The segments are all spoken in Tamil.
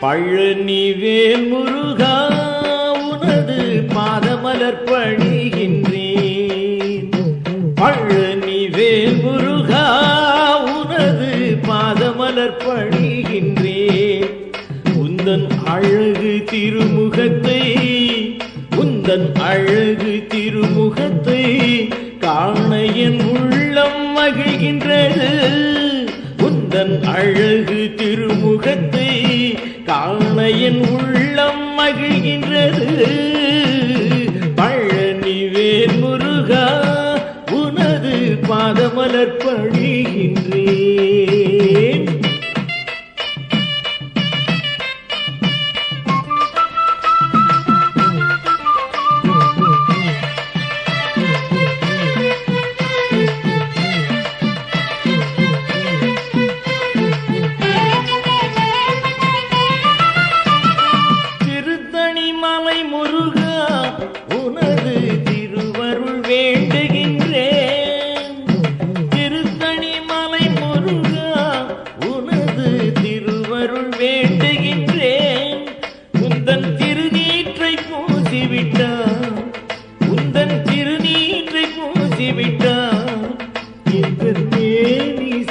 பழனிவேல் முருகா உனது பாதமலர் பணிகின்றேன். பழனிவேல் முருகா உனது பாதமலர் பணிகின்றேன். உந்தன் அழகு திருமுகத்தை உந்தன் அழகு திருமுகத்தை காண என் உள்ளம் மகிழ்கின்றது. உந்தன் அழகு திருமுகத்தை காண என் உள்ளம் மகிழ்கின்றது. பழனிவேல் முருகா உனது பாதமலர் பணிகின்றேன்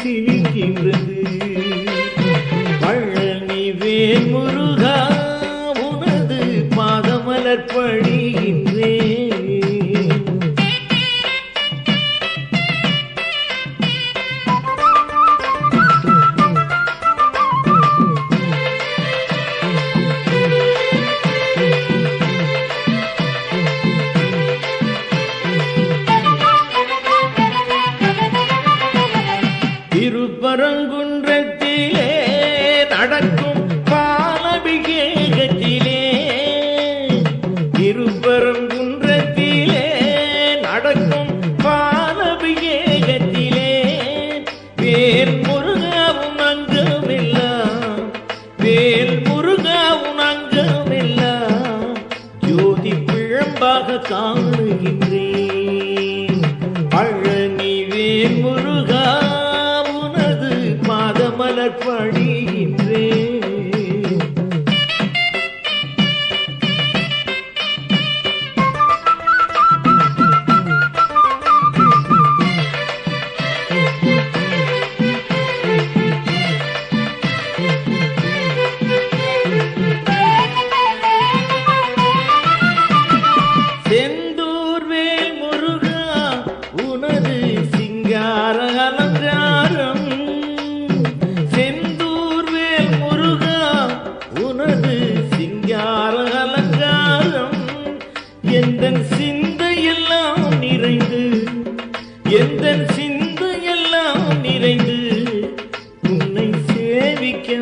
ജീവിக்கின்றது திருப்பரங்குன்றத்திலே நடக்கும் பாலபிஷேகத்திலே திருப்பரங்குன்றத்திலே நடக்கும் பாலபிஷேகத்திலே வேல் முருகாவும் அங்கமெல்லாம் வேல் முருகாவும் அங்கமெல்லாம் ஜோதி பிழம்பாக காணுகின்றேன். பழனி வேல் முருகா பாதமலர்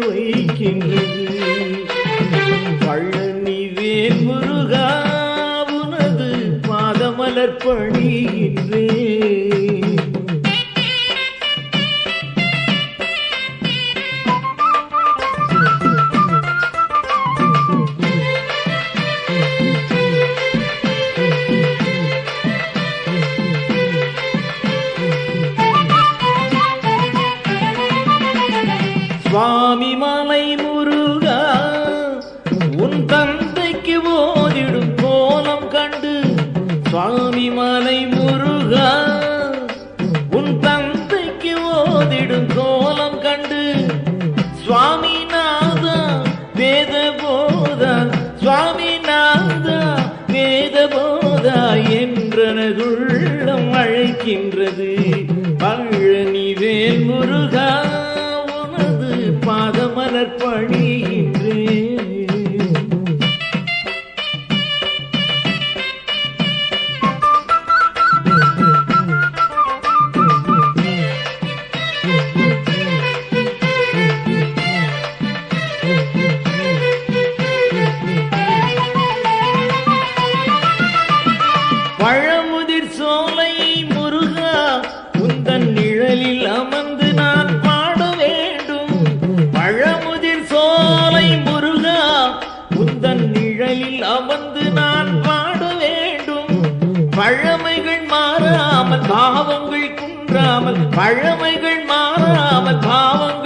really பாதமலர் நிழலில் அமர்ந்து நான் பாட வேண்டும். பழமைகள் மாறாமல் பாவங்கள் குன்றாமல் பழமைகள் மாறாமல் பாவங்கள்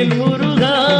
ஏன் முருகா.